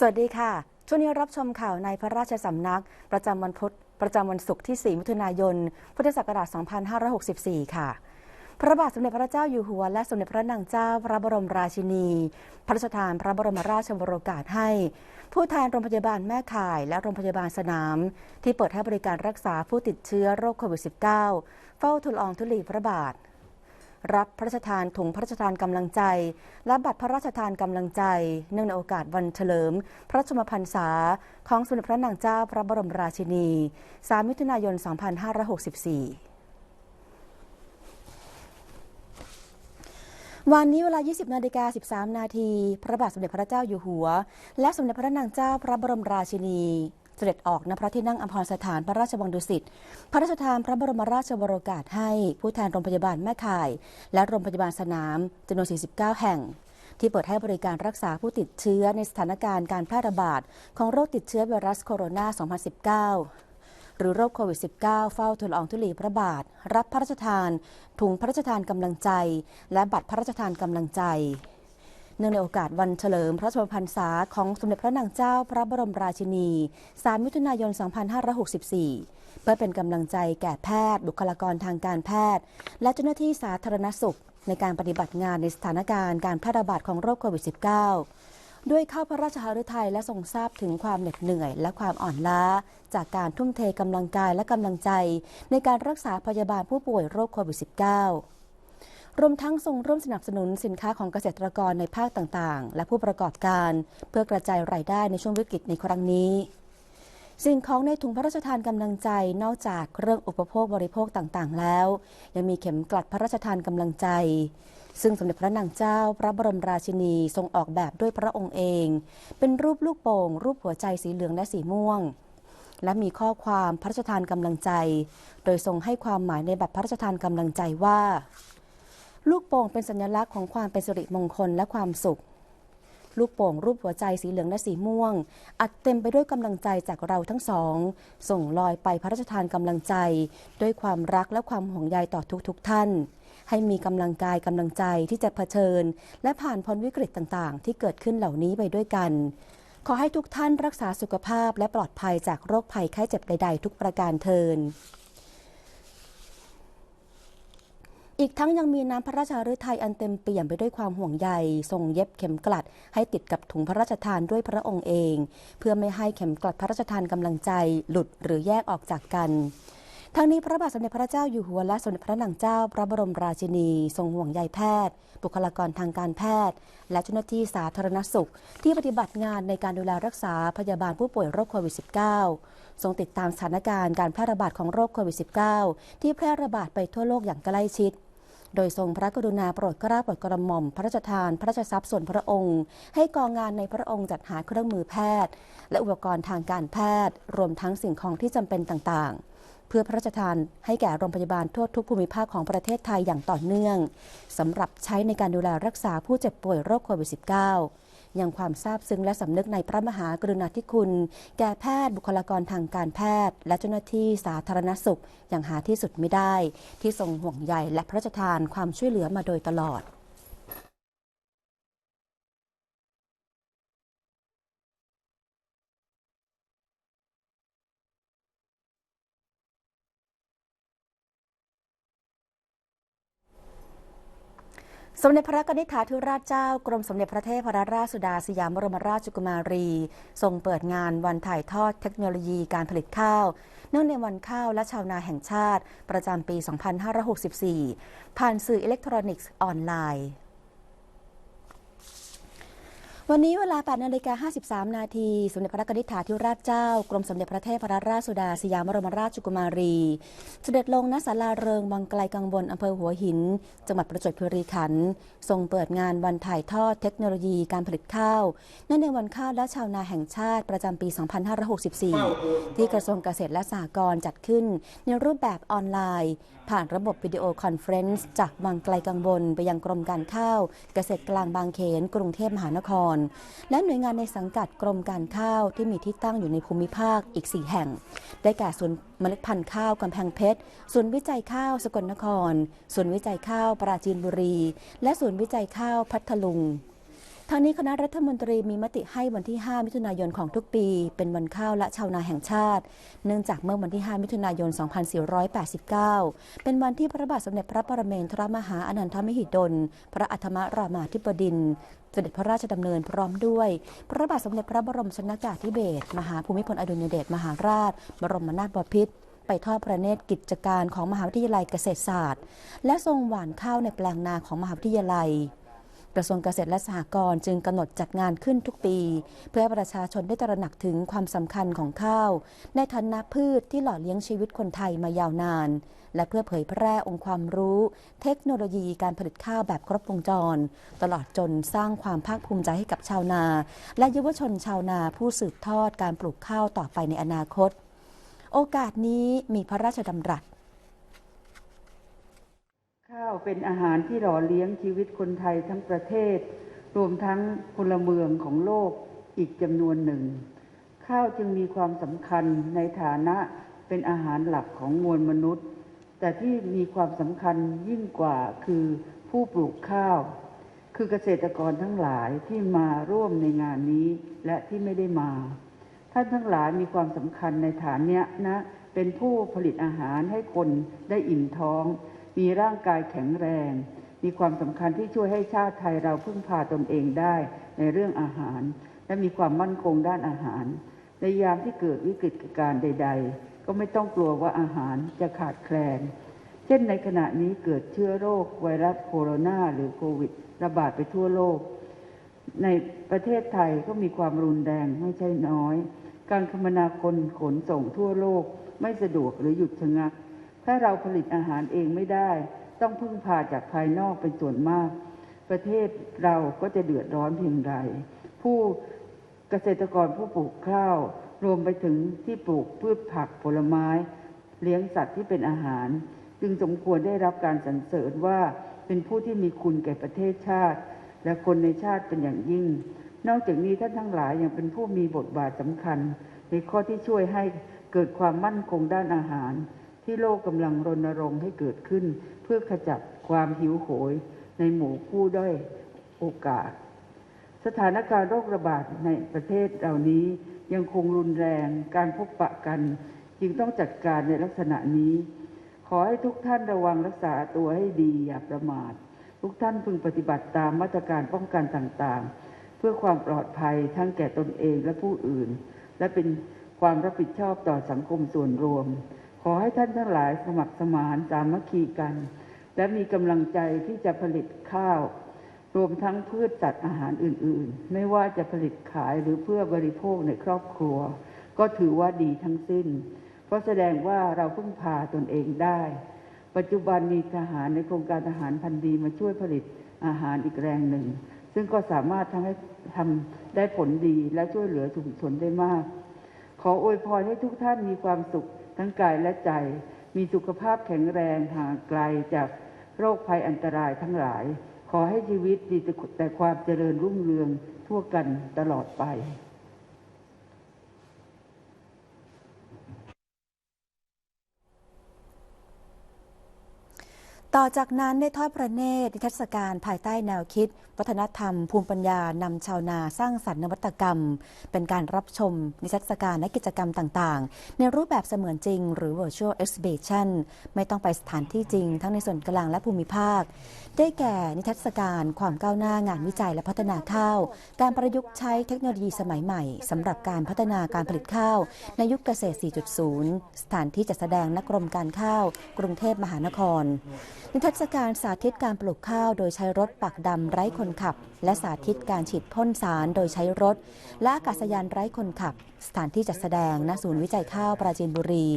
สวัสดีค่ะ ช่วงนี้รับชมข่าวในพระราชสำนัก ประจำวันพุธประจำวันศุกร์ที่ 4 มิถุนายน พุทธศักราช 2564 ค่ะ พระบาทสมเด็จพระเจ้าอยู่หัว และสมเด็จพระนางเจ้าพระบรมราชินี พระราชทานพระบรมราชวโรกาสให้ ผู้แทนโรงพยาบาลแม่ข่าย และโรงพยาบาลสนาม ที่เปิดให้บริการรักษาผู้ติดเชื้อโรคโควิด -19 เฝ้าทุลอองทุลีพระบาท รับพระราชทานถุงพระราชทานกำลังใจ และบัตรพระราชทานกำลังใจ เนื่องในโอกาสวันเฉลิม พระชมพรรษา ของสมเด็จพระนางเจ้าพระบรมราชินี 3 มิถุนายน 2564วันนี้เวลา 20 นาฬิกา 13 นาที พระบาทสมเด็จพระเจ้าอยู่หัว และสมเด็จพระนางเจ้าพระบรมราชินี เสด็จออกณพระที่นั่งอัมพรสถานพระราชวังดุสิต พระราชทานพระบรมราชวโรกาสให้ผู้แทนโรงพยาบาลแม่ข่าย และโรงพยาบาลสนามจำนวน 49 แห่ง ที่เปิดให้บริการรักษาผู้ติดเชื้อในสถานการณ์การแพร่ระบาดของโรคติดเชื้อไวรัสโคโรนา 2019หรือโรคโควิด -19 เฝ้าทุลอองทุลีพระบาท รับพระราชทาน ถุงพระราชทานกำลังใจ และบัตรพระราชทานกำลังใจ เนื่องในโอกาสวันเฉลิมพระชนมพรรษาของสมเด็จพระนางเจ้าพระบรมราชินี 3 มิถุนายน 2564 เพื่อเป็นกำลังใจแก่แพทย์ บุคลากรทางการแพทย์ และเจ้าหน้าที่สาธารณสุข ในการปฏิบัติงานในสถานการณ์การแพร่ระบาดของโรคโควิด -19 ด้วยเข้าพระราชหฤทัยและทรงทราบถึงความเหน็ดเหนื่อย และความอ่อนล้า จากการทุ่มเทกำลังกายและกำลังใจ ในการรักษาพยาบาลผู้ป่วยโรคโควิด -19 รวมทั้งทรงร่วมสนับสนุนสินค้าของเกษตรกรในภาคต่างๆ และผู้ประกอบการ เพื่อกระจายรายได้ในช่วงวิกฤตในครั้งนี้ สิ่งของในถุงพระราชทานกำลังใจนอกจากเรื่องอุปโภคบริโภคต่างๆ แล้ว ยังมีเข็มกลัดพระราชทานกำลังใจ ซึ่งสมเด็จพระนางเจ้า พระบรมราชินีทรงออกแบบด้วยพระองค์เอง เป็นรูปลูกโป่ง รูปหัวใจสีเหลืองและสีม่วงและมีข้อความพระราชทานกำลังใจ โดยทรงให้ความหมายในบัตรพระราชทานกำลังใจว่า ลูกโป่งเป็นสัญลักษณ์ของความเป็นสิริมงคลและความสุข ลูกโป่งรูปหัวใจสีเหลืองและสีม่วง อัดเต็มไปด้วยกำลังใจจากเราทั้งสอง ส่งลอยไปพระราชทานกำลังใจ ด้วยความรักและความห่วงใยต่อทุกๆทท่าน ให้มีกำลังกายกำลังใจที่จะเผชิญ และผ่านพ้นวิกฤตต่างๆ ที่เกิดขึ้นเหล่านี้ไปด้วยกัน ขอให้ทุกท่านรักษาสุขภาพและปลอดภัยจากโรคภัยไข้เจ็บใดๆ ทุกประการเทิน อีกทั้งยังมีน้ำพระราชาฤทัยอันเต็มเปี่ยมไปด้วยความห่วงใยทรงเย็บเข็มกลัด ให้ติดกับถุงพระราชทานด้วยพระองค์เอง เพื่อไม่ให้เข็มกลัดพระราชทานกำลังใจหลุดหรือแยกออกจากกันทั้งนี้พระบาทสมเด็จพระเจ้าอยู่หัวและสมเด็จพระนางเจ้า พระบรมราชินี ทรงห่วงใยแพทย์ บุคลากรทางการแพทย์ และเจ้าหน้าที่สาธารณสุข ที่ปฏิบัติงานในการดูแลรักษาพยาบาลผู้ป่วยโรคโควิด -19 ทรงติดตามสถานการณ์การแพร่ระบาดของโรคโควิด -19 ที่แพร่ระบาดไปทั่วโลกอย่างใกล้ชิด โดยทรงพระกรุณาโปรดกล้าโปรดกระหม่อม พระราชทาน พระราชทรัพย์ส่วนพระองค์ ให้กองงานในพระองค์จัดหาเครื่องมือแพทย์ และอุปกรณ์ทางการแพทย์ รวมทั้งสิ่งของที่จำเป็นต่างๆ เพื่อพระราชทานให้แก่โรงพยาบาลทั่วทุกภูมิภาคของประเทศไทยอย่างต่อเนื่องสำหรับใช้ในการดูแลรักษาผู้เจ็บป่วยโรคโควิด -19 ยังความซาบซึ้งและสำนึกในพระมหากรุณาธิคุณ แก่แพทย์บุคลากรทางการแพทย์ และเจ้าหน้าที่สาธารณสุขอย่างหาที่สุดไม่ได้ ที่ทรงห่วงใยและพระราชทานความช่วยเหลือมาโดยตลอด สมเด็จพระกนิษฐาธิราชเจ้ากรมสมเด็จพระเทพรราชสุดาสยามบรมราชกุมารี ทรงเปิดงานวันถ่ายทอดเทคโนโลยีการผลิตข้าว เนื่องในวันข้าวและชาวนาแห่งชาติ ประจำปี 2564 ผ่านสื่ออิเล็กทรอนิกส์ออนไลน์ วันนี้เวลา8นาฬิกา53 นาที สมเด็จพระกนิษฐาธิราชเจ้า กรมสมเด็จพระเทพรราชสุดาสยามบรมราชกุมารี เสด็จลงณศาลาเริงวังไกลกังวลอำเภอหัวหิน จังหวัดประจวบคีรีขันธ์ทรงเปิดงานวันถ่ายทอดเทคโนโลยีการผลิตข้าวเนื่องในวันข้าวและชาวนาแห่งชาติประจำปี 2564 ที่กระทรวงเกษตรและสหกรณ์จัดขึ้น ในรูปแบบออนไลน์ ผ่านระบบวิดีโอคอนเฟรนซ์จากวังไกลกังวลไปยังกรมการข้าว เกษตรกลางบางเขน กรุงเทพมหานครและหน่วยงานในสังกัดกรมการข้าวที่มีที่ตั้งอยู่ในภูมิภาคอีก 4 แห่ง ได้แก่ศูนย์เมล็ดพันธุ์ข้าวกำแพงเพชรศูนย์วิจัยข้าวสกลนครศูนย์วิจัยข้าวปราจีนบุรี และศูนย์วิจัยข้าวพัทลุง ทางนี้คณะรัฐมนตรีมีมติให้วันที่ 5 มิถุนายนของทุกปี เป็นวันข้าวและชาวนาแห่งชาติ เนื่องจากเมื่อวันที่ 5 มิถุนายน 2489 เป็นวันที่พระบาทสมเด็จพระปรเมนทรมหาอนันทมหิดล พระอัฐมรามาธิบดินเสด็จพระราชดำเนินพร้อมด้วย พระบาทสมเด็จพระบรมชนกาธิเบศรมหาภูมิพลอดุลยเดชมหาราช บรมนาถบพิตรไปทอดพระเนตรกิจการของมหาวิทยาลัยเกษตรศาสตร์ และทรงหว่านข้าวในแปลงนาของมหาวิทยาลัย กระทรวงเกษตรและสหกรณ์จึงกำหนดจัดงานขึ้นทุกปี เพื่อให้ประชาชนได้ตระหนักถึงความสำคัญของข้าว ในฐานะพืชที่หล่อเลี้ยงชีวิตคนไทยมายาวนาน และเพื่อเผยแพร่องค์ความรู้ เทคโนโลยีการผลิตข้าวแบบครบวงจร ตลอดจนสร้างความภาคภูมิใจให้กับชาวนา และเยาวชนชาวนาผู้สืบทอดการปลูกข้าวต่อไปในอนาคต โอกาสนี้มีพระราชดำรัส ข้าวเป็นอาหารที่หล่อเลี้ยงชีวิตคนไทยทั้งประเทศ รวมทั้งพลเมืองของโลกอีกจำนวนหนึ่ง ข้าวจึงมีความสำคัญในฐานะเป็นอาหารหลักของมวลมนุษย์ แต่ที่มีความสำคัญยิ่งกว่าคือผู้ปลูกข้าว คือเกษตรกรทั้งหลายที่มาร่วมในงานนี้และที่ไม่ได้มา ท่านทั้งหลายมีความสำคัญในฐานเนี้ยนะเป็นผู้ผลิตอาหารให้คนได้อิ่มท้อง มีร่างกายแข็งแรง มีความสำคัญที่ช่วยให้ชาติไทยเราพึ่งพาตนเองได้ในเรื่องอาหาร และมีความมั่นคงด้านอาหาร ในยามที่เกิดวิกฤตการณ์ใด ๆ ก็ไม่ต้องกลัวว่าอาหารจะขาดแคลน เช่นในขณะนี้เกิดเชื้อโรคไวรัสโคโรนาหรือโควิด ระบาดไปทั่วโลก ในประเทศไทยก็มีความรุนแรงไม่ใช่น้อย การคมนาคมขนส่งทั่วโลกไม่สะดวกหรือหยุดชะงัก ถ้าเราผลิตอาหารเองไม่ได้ ต้องพึ่งพาจากภายนอกเป็นส่วนมาก ประเทศเราก็จะเดือดร้อนเพียงใดผู้เกษตรกรผู้ปลูกข้าว รวมไปถึงที่ปลูกพืชผักผลไม้ เลี้ยงสัตว์ที่เป็นอาหาร จึงสมควรได้รับการสรรเสริญว่าเป็นผู้ที่มีคุณแก่ประเทศชาติ และคนในชาติเป็นอย่างยิ่ง นอกจากนี้ท่านทั้งหลายยังเป็นผู้มีบทบาทสำคัญ ในข้อที่ช่วยให้เกิดความมั่นคงด้านอาหาร ที่โลกกำลังรณรงค์ให้เกิดขึ้น เพื่อขจัดความหิวโหย ในหมู่ผู้ด้อยโอกาส สถานการณ์โรคระบาดในประเทศเหล่านี้ยังคงรุนแรงการพบปะกัน จึงต้องจัดการในลักษณะนี้ ขอให้ทุกท่านระวังรักษาตัวให้ดีอย่าประมาท ทุกท่านพึงปฏิบัติตามมาตรการป้องกันต่างๆ เพื่อความปลอดภัยทั้งแก่ตนเองและผู้อื่น และเป็นความรับผิดชอบต่อสังคมส่วนรวม ขอให้ท่านทั้งหลายสมัครสมานสามัคคีกัน และมีกำลังใจที่จะผลิตข้าว รวมทั้งพืชจัดอาหารอื่น ๆ ไม่ว่าจะผลิตขายหรือเพื่อบริโภคในครอบครัว ก็ถือว่าดีทั้งสิ้น เพราะแสดงว่าเราพึ่งพาตนเองได้ ปัจจุบันมีทหารในโครงการทหารพันดีมาช่วยผลิตอาหารอีกแรงหนึ่ง ซึ่งก็สามารถทำให้ทำได้ผลดีและช่วยเหลือชุมชนได้มาก ขออวยพรให้ทุกท่านมีความสุข ทั้งกายและใจ มีสุขภาพแข็งแรงห่างไกลจากโรคภัยอันตรายทั้งหลาย ขอให้ชีวิตมีแต่ความเจริญรุ่งเรืองทั่วกันตลอดไป ต่อจากนั้นได้ทอดพระเนตรนิทรรศการภายใต้แนวคิด วัฒนธรรม ภูมิปัญญานำชาวนาสร้างสรรค์นวัตกรรม เป็นการรับชมนิทรรศการและกิจกรรมต่างๆ ในรูปแบบเสมือนจริง หรือ virtual exhibition ไม่ต้องไปสถานที่จริง ทั้งในส่วนกลางและภูมิภาค ได้แก่นิทรรศการความก้าวหน้างานวิจัยและพัฒนาข้าว การประยุกต์ใช้เทคโนโลยีสมัยใหม่สำหรับการพัฒนาการผลิตข้าว ในยุคเกษตร 4.0 สถานที่จัดแสดงนักกรมการข้าว กรุงเทพมหานครนิทรรศการสาธิตการปลูกข้าวโดยใช้รถปักดำไร้คนขับ และสาธิตการฉีดพ่นสารโดยใช้รถ และอากาศยานไร้คนขับ สถานที่จัดแสดงณศูนย์วิจัยข้าวปราจีนบุรี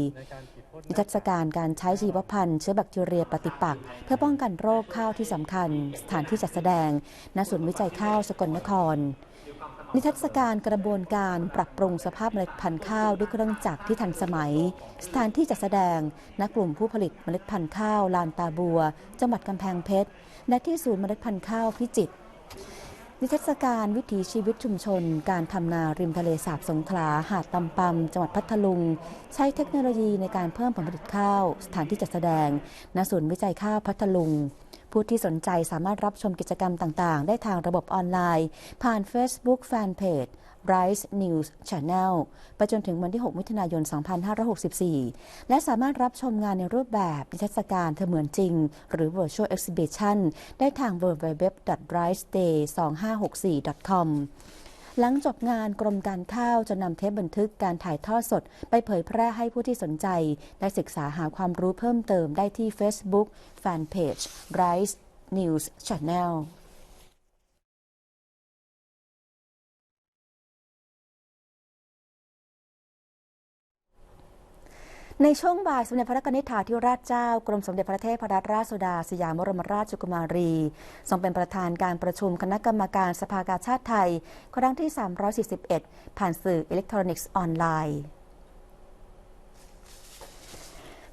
นิทรรศการการใช้ชีวพันธุ์เชื้อแบคทีเรียปฏิปักษ์เพื่อป้องกันโรคข้าวที่สำคัญ สถานที่จัดแสดงณศูนย์วิจัยข้าวสกลนคร นิทรรศการกระบวนการปรับปรุงสภาพเมล็ดพันธุ์ข้าวด้วยเครื่องจักรที่ทันสมัย สถานที่จัดแสดงณกลุ่มผู้ผลิตเมล็ดพันธุ์ข้าวลานตาบัว จังหวัดกำแพงเพชรและที่ศูนย์เมล็ดพันธุ์ข้าวพิจิตรนิทรรศการวิถีชีวิตชุมชน การทำนาริมทะเลสาบสงขลา หาดตำปำจังหวัดพัทลุง ใช้เทคโนโลยีในการเพิ่มผลผลิตข้าว สถานที่จัดแสดงณศูนย์วิจัยข้าวพัทลุง ผู้ที่สนใจสามารถรับชมกิจกรรมต่าง ๆ ได้ทางระบบออนไลน์ ผ่าน Facebook Fanpage Rise News Channel ไปจนถึงวันที่ 6 มิถุนายน 2564 และสามารถรับชมงานในรูปแบบนิทรรศการเสมือนจริง หรือ Virtual Exhibition ได้ทาง www.riseday2564.com หลังจบงานกรมการข้าวจะนำเทปบันทึกการถ่ายทอดสด ไปเผยแพร่ให้ผู้ที่สนใจ ได้ศึกษาหาความรู้เพิ่มเติมได้ที่ Facebook Fanpage Rice News Channel ในช่วงบ่ายสมเด็จพระนิษฐาธิราชเจ้ากรมสมเด็จพระเทพรัตนราชสุดาสยามบรมราชกุมารี ทรงเป็นประธานการประชุมคณะกรรมการสภากาชาติไทย ครั้งที่ 341 ผ่านสื่ออิเล็กทรอนิกส์ออนไลน์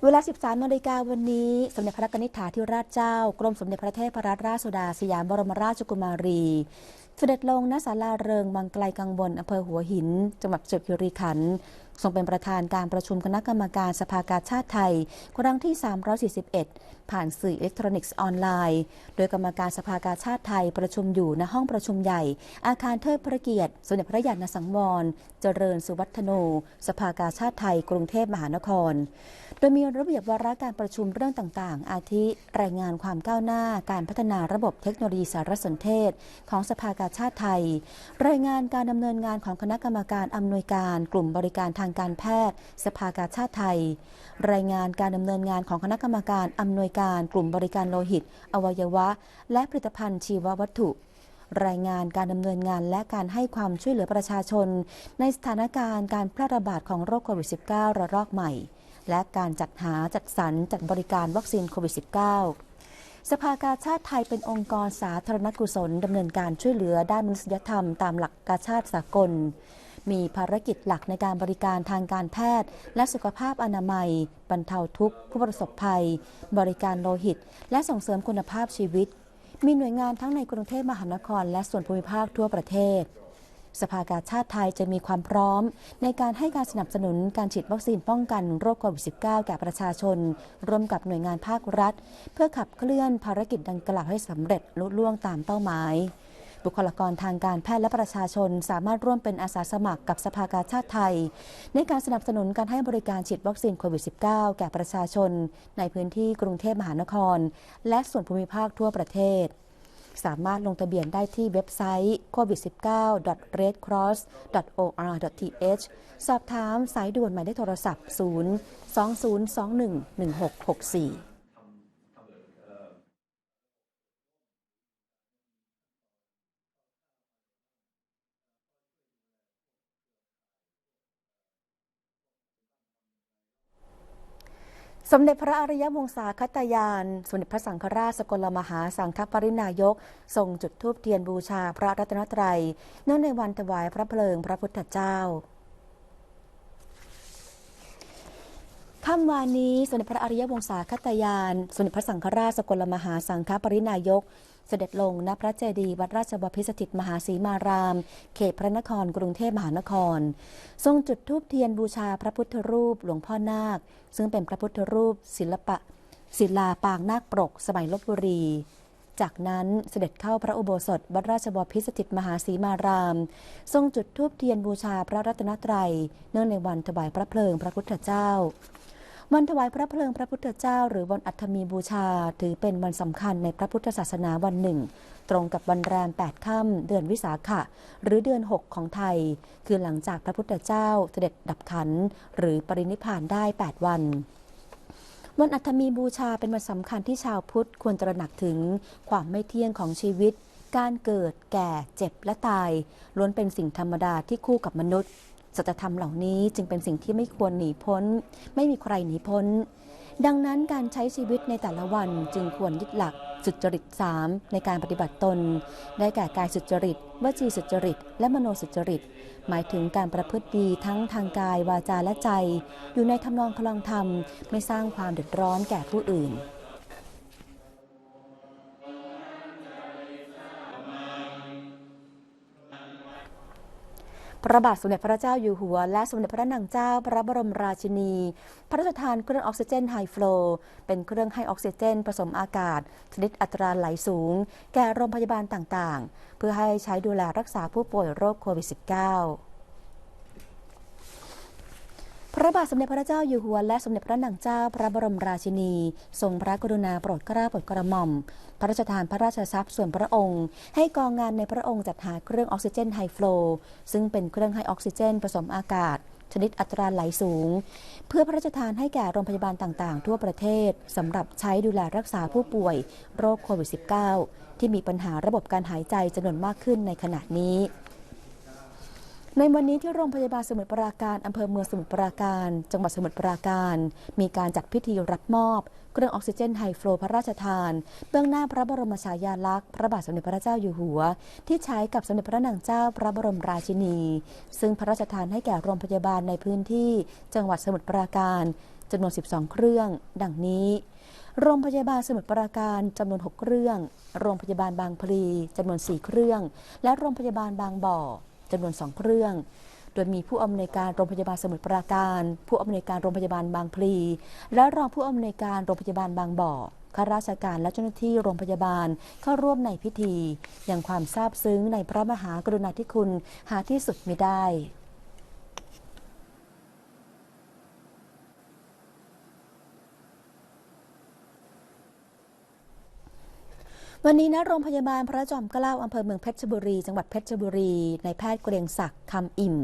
เวลา 13นาฬิกาวันนี้ สมเด็จพระนิษฐาธิราชเจ้า กรมสมเด็จพระเทพรัตนราชสุดาสยามบรมราชกุมารีเสด็จลงณศาลาเริงบางไกลกังวลอำเภอหัวหิน จังหวัดจวบคีรีขันธ์ ทรงเป็นประธานการประชุมคณะกรรมการสภากาชาติไทย ครั้งที่ 341 ผ่านสื่ออิเล็กทรอนิกส์ออนไลน์ โดยกรรมการสภากาชาติไทยประชุมอยู่ณห้องประชุมใหญ่ อาคารเทิดพระเกียรติ สมเด็จพระยาณสังวร เจริญสุวัฒโน สภากาชาติไทย กรุงเทพมหานคร โดยมีระเบียบวาระการประชุมเรื่องต่างๆ อาทิรายงานความก้าวหน้าการพัฒนาระบบเทคโนโลยีสารสนเทศ ของสภากาชาติไทย รายงานการดำเนินงานของคณะกรรมการอำนวยการกลุ่มบริการทางการแพทย์ สภากาชาติไทย รายงานการดำเนินงานของคณะกรรมการอำนวยการกลุ่มบริการโลหิต อวัยวะ และผลิตภัณฑ์ชีววัตถุ รายงานการดำเนินงานและการให้ความช่วยเหลือประชาชน ในสถานการณ์การแพร่ระบาดของโรคโควิด -19 ระลอกใหม่ และการจัดหาจัดสรรจัดบริการวัคซีนโควิด -19 สภากาชาติไทยเป็นองค์กรสาธารณกุศลดำเนินการช่วยเหลือด้านมนุษยธรรมตามหลักกาชาติสากล มีภารกิจหลักในการบริการทางการแพทย์ และสุขภาพอนามัย บรรเทาทุกข์ ผู้ประสบภัย บริการโลหิต และส่งเสริมคุณภาพชีวิต มีหน่วยงานทั้งในกรุงเทพมหานคร และส่วนภูมิภาคทั่วประเทศ สภากาชาติไทยจะมีความพร้อม ในการให้การสนับสนุนการฉีดวัคซีนป้องกันโรคโควิด -19 แก่ประชาชน ร่วมกับหน่วยงานภาครัฐ เพื่อขับเคลื่อนภารกิจดังกล่าวให้สำเร็จลุล่วงตามเป้าหมาย บุคลากรทางการแพทย์และประชาชน สามารถร่วมเป็นอาสาสมัครกับสภากาชาติไทย ในการสนับสนุนการให้บริการฉีดวัคซีนโควิด -19 แก่ประชาชน ในพื้นที่กรุงเทพมหานคร และส่วนภูมิภาคทั่วประเทศ สามารถลงทะเบียนได้ที่เว็บไซต์ covid19.redcross.or.th สอบถามสายด่วนหมายเลขโทรศัพท์ 0 2021 1664 สมเด็จพระอริยวงศาคตยาน สมเด็จพระสังฆราชสกลมหาสังฆปรินายก ทรงจุดธูปเทียนบูชาพระรัตนตรัย เนื่องในวันถวายพระเพลิงพระพุทธเจ้าค่ำวานนี้สมเด็จพระอริยวงศาคตยาน สมเด็จพระสังฆราชสกลมหาสังฆปรินายก เสด็จลงณพระเจดีย์วัดราชบพิสถิตมหาสีมาราม เขตพระนครกรุงเทพมหานคร ทรงจุดธูปเทียนบูชาพระพุทธรูปหลวงพ่อนาค ซึ่งเป็นพระพุทธรูปศิลปะ ศิลาปางนาคปรก สมัยลบบุรีจากนั้นเสด็จเข้าพระอุโบสถวัดราชบพิสถิตมหาสีมาราม ทรงจุดธูปเทียนบูชาพระรัตนตรัย เนื่องในวันถวายพระเพลิงพระพุทธเจ้า วันถวายพระเพลิงพระพุทธเจ้า หรือวันอัฐมีบูชา ถือเป็นวันสำคัญในพระพุทธศาสนาวันหนึ่ง ตรงกับวันแรม 8 ค่ำเดือนวิสาขะ หรือเดือน 6 ของไทย คือหลังจากพระพุทธเจ้าเสด็จดับขัน หรือปรินิพพานได้ 8 วันวันอัฐมีบูชาเป็นวันสำคัญที่ชาวพุทธควรตระหนักถึงความไม่เที่ยงของชีวิต การเกิด แก่ เจ็บและตาย ล้วนเป็นสิ่งธรรมดาที่คู่กับมนุษย์ สัจธรรมเหล่านี้จึงเป็นสิ่งที่ไม่ควรหนีพ้น ไม่มีใครหนีพ้น ดังนั้นการใช้ชีวิตในแต่ละวันจึงควรยึดหลักสุจริต 3 ในการปฏิบัติตน ได้แก่กายสุจริตวจีสุจริต และมโนสุจริต หมายถึงการประพฤติดีทั้งทางกายวาจาและใจ อยู่ในทำนองคลองธรรม ไม่สร้างความเดือดร้อนแก่ผู้อื่น พระบาทสมเด็จพระเจ้าอยู่หัว และสมเด็จพระนางเจ้าพระบรมราชินี พระราชทานเครื่องออกซิเจนไฮฟลูเป็นเครื่องให้ออกซิเจน ผสมอากาศ ชนิดอัตราไหลสูง แก่โรงพยาบาลต่างๆ เพื่อให้ใช้ดูแลรักษาผู้ป่วยโรคโควิด -19 ระบาทสมเด็จพระเจ้าอยู่หัวและสมเด็จพระนางเจ้าพระบรมราชินี ทรงพระกรุณาโปรดเกล้าโปรดกระหม่อม พระราชทานพระราชทรัพย์ส่วนพระองค์ ให้กองงานในพระองค์จัดหาเครื่องออกซิเจนไฮฟลูซึ่งเป็นเครื่องให้ออกซิเจนผสมอากาศ ชนิดอัตราไหลสูง เพื่อพระราชทานให้แก่โรงพยาบาลต่างๆ ทั่วประเทศสำหรับใช้ดูแลรักษาผู้ป่วย โรคโควิด -19 ที่มีปัญหาระบบการหายใจจำนวนมากขึ้นในขณะนี้ ในวันนี้ที่โรงพยาบาลสมุทรปราการอำเภอเมืองสมุทรปราการ จังหวัดสมุทรปราการ มีการจัดพิธีรับมอบ เครื่องออกซิเจนไฮฟลูพระราชทาน เบื้องหน้าพระบรมฉายาลักษณ์ พระบาทสมเด็จพระเจ้าอยู่หัว ที่ใช้กับสมเด็จพระนางเจ้าพระบรมราชินี ซึ่งพระราชทานให้แก่โรงพยาบาลในพื้นที่ จังหวัดสมุทรปราการจำนวน 12 เครื่อง ดังนี้ โรงพยาบาลสมุทรปราการจำนวน 6 เครื่อง โรงพยาบาลบางพลีจำนวน 4 เครื่อง และโรงพยาบาลบางบ่อ จำนวน 2 เครื่อง โดยมีผู้อำนวยการโรงพยาบาลสมุทรปราการ ผู้อำนวยการโรงพยาบาลบางพลี และรองผู้อำนวยการโรงพยาบาลบางบ่อข้าราชการและเจ้าหน้าที่โรงพยาบาลเข้าร่วมในพิธี อย่างความซาบซึ้งในพระมหากรุณาธิคุณหาที่สุดมิได้ วันนี้นะโรงพยาบาลพระจอมเกล้าอำเภอเมืองเพชรบุรี จังหวัดเพชรบุรีในแพทย์เกรียงศักดิ์คำอิ่ม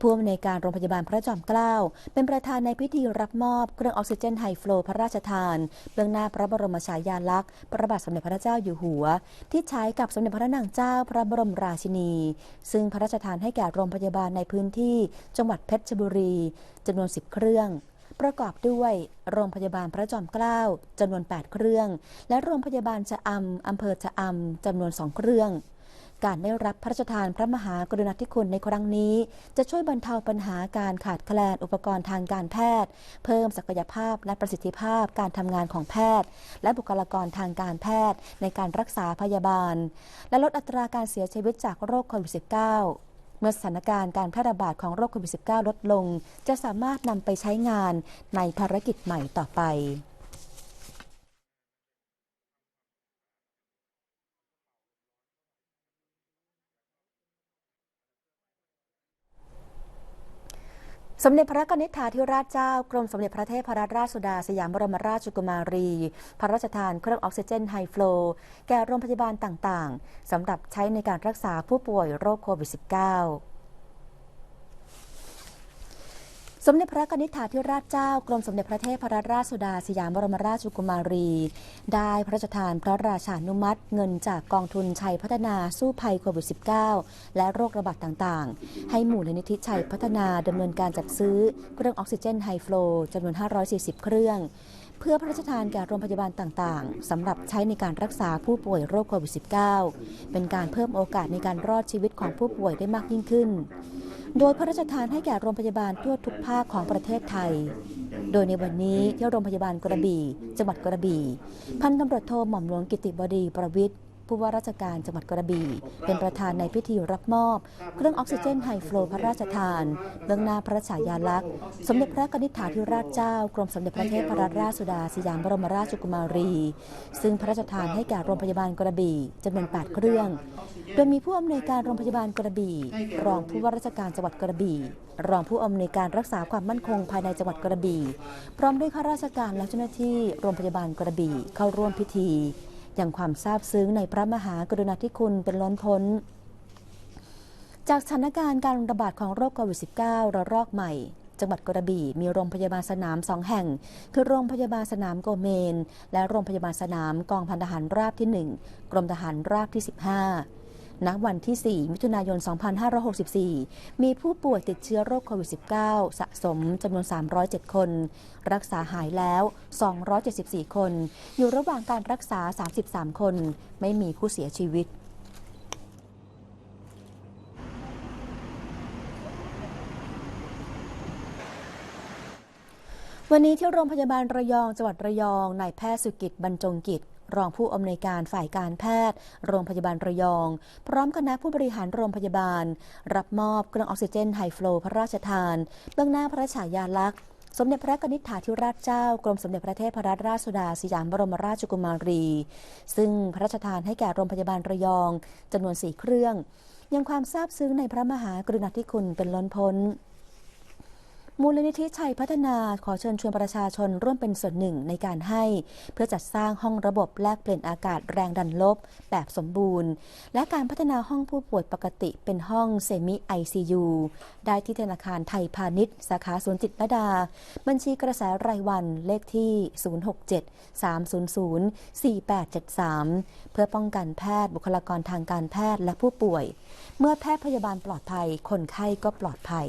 ผู้อำนวยการโรงพยาบาลพระจอมเกล้าเป็นประธานในพิธีรับมอบเครื่องออกซิเจนไฮฟลูพระราชทาน เบื้องหน้าพระบรมฉายาลักษณ์พระบาทสมเด็จพระเจ้าอยู่หัว ที่ใช้กับสมเด็จพระนางเจ้าพระบรมราชินี ซึ่งพระราชทานให้แก่โรงพยาบาลในพื้นที่ จังหวัดเพชรบุรีจำนวน 10 เครื่อง ประกอบด้วยโรงพยาบาลพระจอมเกล้าจำนวน 8 เครื่อง และโรงพยาบาลชะอำอำเภอชะอำจำนวน 2 เครื่อง การได้รับพระราชทานพระมหากรุณาธิคุณในครั้งนี้ จะช่วยบรรเทาปัญหาการขาดแคลนอุปกรณ์ทางการแพทย์ เพิ่มศักยภาพและประสิทธิภาพการทำงานของแพทย์ และบุคลากรทางการแพทย์ในการรักษาพยาบาล และลดอัตราการเสียชีวิตจากโรคโควิด -19 เมื่อสถานการณ์การแพร่ระบาดของโรคโควิด -19 ลดลง จะสามารถนำไปใช้งานในภารกิจใหม่ต่อไป สมเด็จพระกนิษฐาธิราชเจ้ากรมสมเด็จพระเทพรัตนราชสุดาสยามบรมราชกุมารี พระราชทานเครื่องออกซิเจนไฮฟลูแก่โรงพยาบาลต่างๆสำหรับใช้ในการรักษาผู้ป่วยโรคโควิด -19 สมเด็จพระกนิษฐาธิราชเจ้ากรมสมเด็จพระเทพรัตนราชสุดาสยามบรมราชกุมารี ได้พระราชทานพระราชานุมัติ เงินจากกองทุนชัยพัฒนาสู้ภัยโควิด -19 และโรคระบาดต่างๆ ให้หมู่นิธิชัยพัฒนาดำเนินการจัดซื้อเครื่องออกซิเจนไฮฟลูจำนวน 540 เครื่อง เพื่อพระราชทานแก่โรงพยาบาลต่างๆสำหรับใช้ในการรักษาผู้ป่วยโรคโควิด -19 เป็นการเพิ่มโอกาสในการรอดชีวิตของผู้ป่วยได้มากยิ่งขึ้น โดยพระราชทานให้แก่โรงพยาบาลทั่วทุกภาคของประเทศไทย โดยในวันนี้ที่โรงพยาบาลกระบี่ จังหวัดกระบี่ พันตำรวจโทหม่อมหลวงกิติบดีประวิทย์ ผู้ว่าราชการจังหวัดกระบี่ เป็นประธานในพิธีรับมอบ เครื่องออกซิเจนไฮฟลูพระราชทาน เบื้องหน้าพระฉายาลักษณ์ สมเด็จพระกนิษฐาธิราชเจ้ากรมสมเด็จพระเทพรัตนราชสุดาสยามบรมราชกุมารี ซึ่งพระราชทานให้แก่โรงพยาบาลกระบี่จำนวน 8 เครื่อง โดยมีผู้อำนวยการโรงพยาบาลกระบี่ รองผู้ว่าราชการจังหวัดกระบี่ รองผู้อำนวยการรักษาความมั่นคงภายในจังหวัดกระบี่ พร้อมด้วยข้าราชการและเจ้าหน้าที่โรงพยาบาลกระบี่เข้าร่วมพิธี อย่างความซาบซึ้งในพระมหากรุณาธิคุณเป็นล้นพ้น จากสถานการณ์การระบาดของโรคโควิด -19 ระลอกใหม่จังหวัดกระบี่มีโรงพยาบาลสนามสองแห่ง คือโรงพยาบาลสนามโกเมน และโรงพยาบาลสนามกองพันทหารราบที่ 1 กรมทหารราบที่ 15 ณวันที่ 4 มิถุนายน 2564 มีผู้ป่วยติดเชื้อโรคโควิด -19 สะสมจำนวน 307 คน รักษาหายแล้ว 274 คน อยู่ระหว่างการรักษา 33 คน ไม่มีผู้เสียชีวิตวันนี้ที่โรงพยาบาลระยองจังหวัดระยองนายแพทย์สุกิจบรรจงกิจ รองผู้อำนวยการฝ่ายการแพทย์ โรงพยาบาลระยอง พร้อมคณะผู้บริหารโรงพยาบาล รับมอบเครื่องออกซิเจนไฮฟลูพระราชทาน เบื้องหน้าพระฉายาลักษณ์สมเด็จพระกนิษฐาธิราชเจ้ากรมสมเด็จพระเทพรัตนราชสุดาสยามบรมราชกุมารี ซึ่งพระราชทานให้แก่โรงพยาบาลระยองจำนวนสี่เครื่อง ยังความซาบซึ้งในพระมหากรุณาธิคุณเป็นล้นพ้น มูลนิธิชัยพัฒนาขอเชิญชวนประชาชนร่วมเป็นส่วนหนึ่งในการให้ เพื่อจัดสร้างห้องระบบแลกเปลี่ยนอากาศแรงดันลบ แบบสมบูรณ์ และการพัฒนาห้องผู้ป่วยปกติเป็นห้องเซมิ ICU ได้ที่ธนาคารไทยพาณิชย์ สาขาสวนจิตรดา บัญชีกระแสรายวันเลขที่ 067 300 4873 เพื่อป้องกันแพทย์บุคลากรทางการแพทย์และผู้ป่วย เมื่อแพทย์พยาบาลปลอดภัย คนไข้ก็ปลอดภัย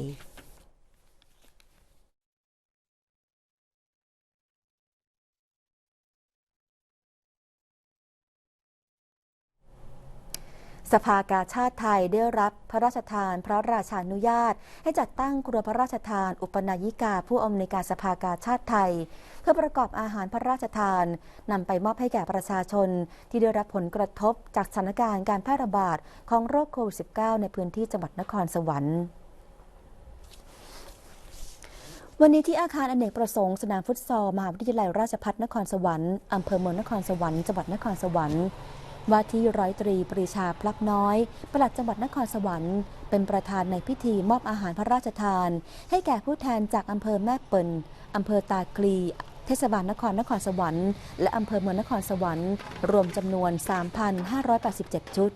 สภากาชาติไทยได้รับพระราชทานพระราชานุญาต ให้จัดตั้งครัวพระราชทาน อุปนายิกาผู้อำนวยการสภากาชาติไทย เพื่อประกอบอาหารพระราชทานนำไปมอบให้แก่ประชาชน ที่ได้รับผลกระทบจากสถานการณ์การแพร่ระบาดของโรคโควิด -19 ในพื้นที่จังหวัดนครสวรรค์วันนี้ที่อาคารอเนกประสงค์สนามฟุตซอลมหาวิทยาลัยราชภัฏนครสวรรค์อำเภอเมืองนครสวรรค์จังหวัดนครสวรรค์ ว่าที่ร้อยตรีปรีชาพลับน้อย ปลัดจังหวัดนครสวรรค์ เป็นประธานในพิธีมอบอาหารพระราชทาน ให้แก่ผู้แทนจากอำเภอแม่เปิลอำเภอตาคลี เทศบาลนครนครสวรรค์ และอำเภอเมืองนครสวรรค์ รวมจำนวน 3,587 ชุด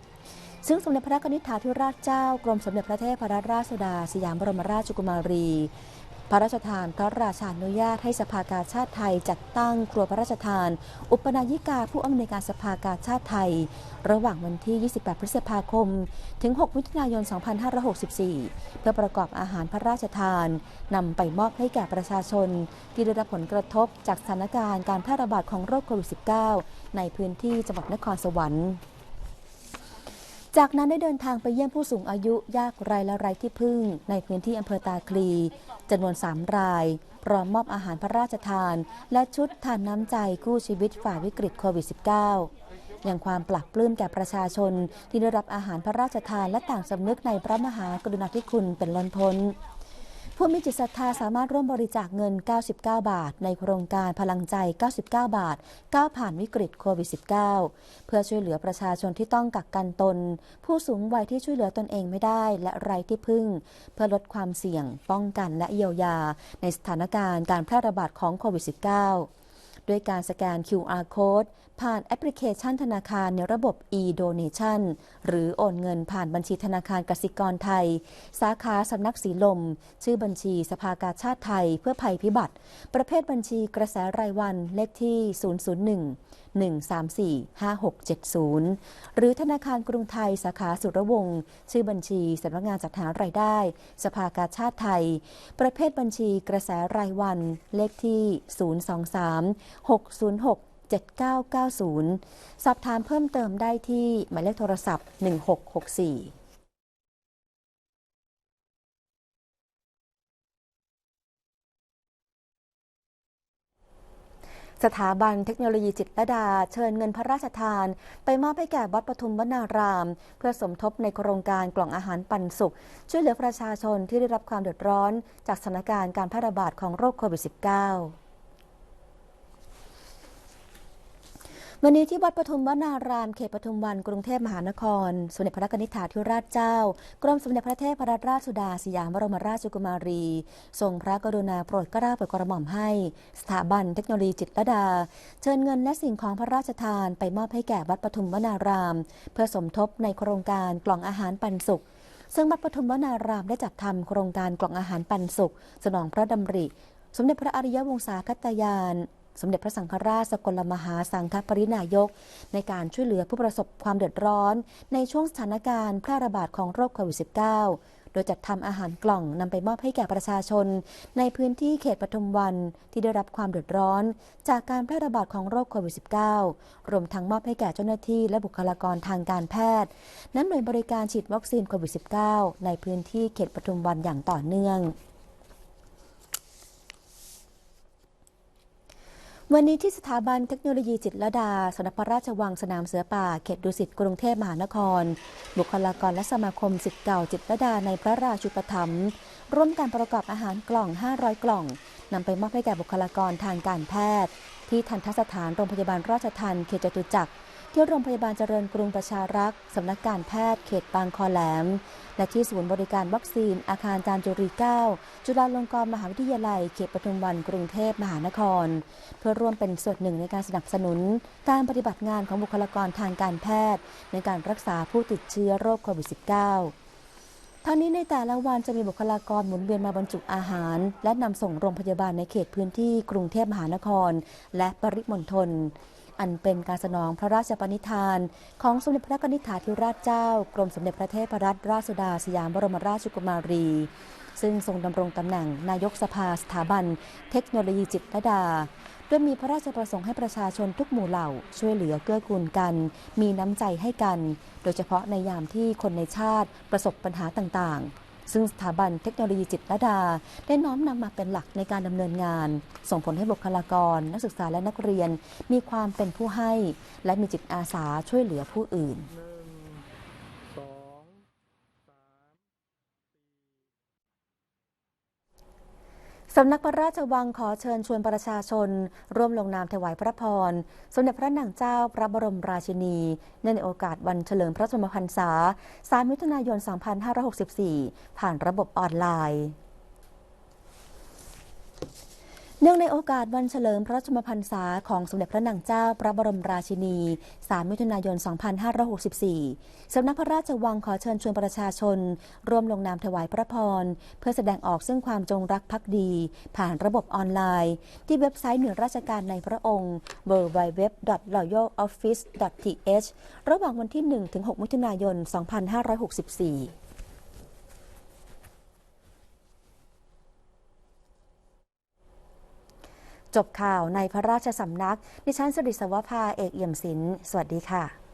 ซึ่งสมเด็จพระนิษฐาธิราชเจ้า กรมสมเด็จพระเทพรัตนราชสุดา สยามบรมราชกุมารี พระราชทานพระราชานุญาตให้สภากาชาติไทยจัดตั้งครัวพระราชทาน อุปนายิกาผู้อำนวยการสภากาชาติไทย ระหว่างวันที่ 28 พฤษภาคม ถึง 6 มิถุนายน 2564 เพื่อประกอบอาหารพระราชทานนำไปมอบให้แก่ประชาชน ที่ได้รับผลกระทบจากสถานการณ์การแพร่ระบาดของโรคโควิด -19 ในพื้นที่จังหวัดนครสวรรค์ จากนั้นได้เดินทางไปเยี่ยมผู้สูงอายุยากไร้และไร้ที่พึ่ง ในพื้นที่อำเภอตาคลีจำนวน 3 รายพร้อมมอบอาหารพระราชทาน และชุดทานน้ำใจกู้ชีวิตฝ่าวิกฤตโควิด -19 อย่างความปลักปลื้มแก่ประชาชนที่ได้รับอาหารพระราชทานและต่างสำนึกในพระมหากรุณาธิคุณเป็นล้นพ้น ผู้มีจิตศรัทธาสามารถร่วมบริจาคเงิน 99 บาท ในโครงการพลังใจ 99 บาทก้าวผ่านวิกฤตโควิด -19 เพื่อช่วยเหลือประชาชนที่ต้องกักกันตน ผู้สูงวัยที่ช่วยเหลือตนเองไม่ได้ และไร้ที่พึ่ง เพื่อลดความเสี่ยง ป้องกันและเยียวยา ในสถานการณ์การแพร่ระบาดของโควิด -19 ด้วยการสแกน QR code ผ่านแอปพลิเคชันธนาคารในระบบ e-donation หรือโอนเงินผ่านบัญชีธนาคารกสิกรไทย สาขาสำนักสีลม ชื่อบัญชีสภากาชาติไทยเพื่อภัยพิบัติ ประเภทบัญชีกระแสรายวันเลขที่ 001 134 5670 หรือธนาคารกรุงไทยสาขาสุรวงศ์ชื่อบัญชีสำนักงานจัดหารายได้ สภากาชาติไทย ประเภทบัญชีกระแสรายวัน เลขที่ 023 606 7990 สอบถามเพิ่มเติมได้ที่หมายเลขโทรศัพท์ 1664 สถาบันเทคโนโลยีจิตรดา เชิญเงินพระราชทาน ไปมอบให้แก่วัดปทุมวนาราม เพื่อสมทบในโครงการกล่องอาหารปันสุข ช่วยเหลือประชาชนที่ได้รับความเดือดร้อน จากสถานการณ์การแพร่ระบาดของโรคโควิด -19 วันนี้ที่วัดปทุมวนารามเขตปทุมวันกรุงเทพมหานคร สมเด็จพระกนิษฐาธิราชเจ้ากรมสมเด็จพระเทพรราชสุดาสยามบรมราชกุมารี ทรงพระกรุณาโปรดเกล้าโปรดกระหม่อมให้ สถาบันเทคโนโลยีจิตรดา เชิญเงินและสิ่งของพระราชทานไปมอบให้แก่วัดปทุมวนาราม เพื่อสมทบในโครงการกล่องอาหารปันสุขซึ่งวัดปทุมวนารามได้จัดทำโครงการกล่องอาหารปันสุข สนองพระดำริ สมเด็จพระอริยวงศาคตยาน สมเด็จพระสังฆราชสกลมหาสังฆปรินายก ในการช่วยเหลือผู้ประสบความเดือดร้อน ในช่วงสถานการณ์แพร่ระบาดของโรคโควิด -19 โดยจัดทำอาหารกล่องนำไปมอบให้แก่ประชาชน ในพื้นที่เขตปทุมวันที่ได้รับความเดือดร้อน จากการแพร่ระบาดของโรคโควิด -19 รวมทั้งมอบให้แก่เจ้าหน้าที่และบุคลากรทางการแพทย์นั้นหน่วยบริการฉีดวัคซีนโควิด -19 ในพื้นที่เขตปทุมวันอย่างต่อเนื่อง วันนี้ที่สถาบันเทคโนโลยีจิตรลดาสนักพระราชวังสนามเสือป่าเขตดุสิตกรุงเทพมหานคร บุคลากรและสมาคมสิทธิ์เก่าจิตรลดาในพระราชุปถัมภ์ร่วมการประกอบอาหารกล่อง 500 กล่องนำไปมอบให้แก่บุคลากรทางการแพทย์ ที่ทันทสถานโรงพยาบาลราชทันเขตจตุจักร ที่โรงพยาบาลเจริญกรุงประชารักษ์สำนักการแพทย์เขตบางคอแหลม และที่ศูนย์บริการวัคซีนอาคารจามจุรี9จุฬาลงกรณ์มหาวิทยาลัยเขตปทุมวันกรุงเทพมหานคร เพื่อร่วมเป็นส่วนหนึ่งในการสนับสนุน การปฏิบัติงานของบุคลากรทางการแพทย์ ในการรักษาผู้ติดเชื้อโรคโควิด -19 ทั้งนี้ในแต่ละวันจะมีบุคลากรหมุนเวียนมาบรรจุอาหาร และนำส่งโรงพยาบาลในเขตพื้นที่กรุงเทพมหานคร และปริมณฑล อันเป็นการสนองพระราชปณิธาน ของสมเด็จพระนิธิธิราชเจ้า กรมสมเด็จพระเทพรัตนราชสุดาสยามบรมราชกุมารี ซึ่งทรงดำรงตำแหน่งนายกสภาสถาบัน เทคโนโลยีจิตรดาโดยมีพระราชประสงค์ให้ประชาชนทุกหมู่เหล่า ช่วยเหลือเกื้อกูลกัน มีน้ำใจให้กัน โดยเฉพาะในยามที่คนในชาติประสบปัญหาต่างๆ ซึ่งสถาบันเทคโนโลยีจิตรดา ได้น้อมนำมาเป็นหลักในการดำเนินงาน ส่งผลให้บุคลากร นักศึกษาและนักเรียน มีความเป็นผู้ให้ และมีจิตอาสาช่วยเหลือผู้อื่น หนึ่งสองสาม สำนักพระราชวังขอเชิญชวนประชาชน ร่วมลงนามถวายพระพร สมเด็จพระนางเจ้าพระบรมราชินีเนื่องในโอกาสวันเฉลิมพระชนมพรรษา 3 มิถุนายน 2564 ผ่านระบบออนไลน์ เนื่องในโอกาสวันเฉลิมพระชมพรรษาของสมเด็จพระนางเจ้าพระบรมราชินี 3 มิถุนายน 2564 สำนักพระราชวังขอเชิญชวนประชาชน ร่วมลงนามถวายพระพร เพื่อแสดงออกซึ่งความจงรักภักดี ผ่านระบบออนไลน์ ที่เว็บไซต์หน่วยราชการในพระองค์ www.royaloffice.th ระหว่างวันที่ 1-6 มิถุนายน 2564 จบข่าวในพระราชสำนัก ดิฉันสริสวภาเอกเอี่ยมศิลป์สวัสดีค่ะ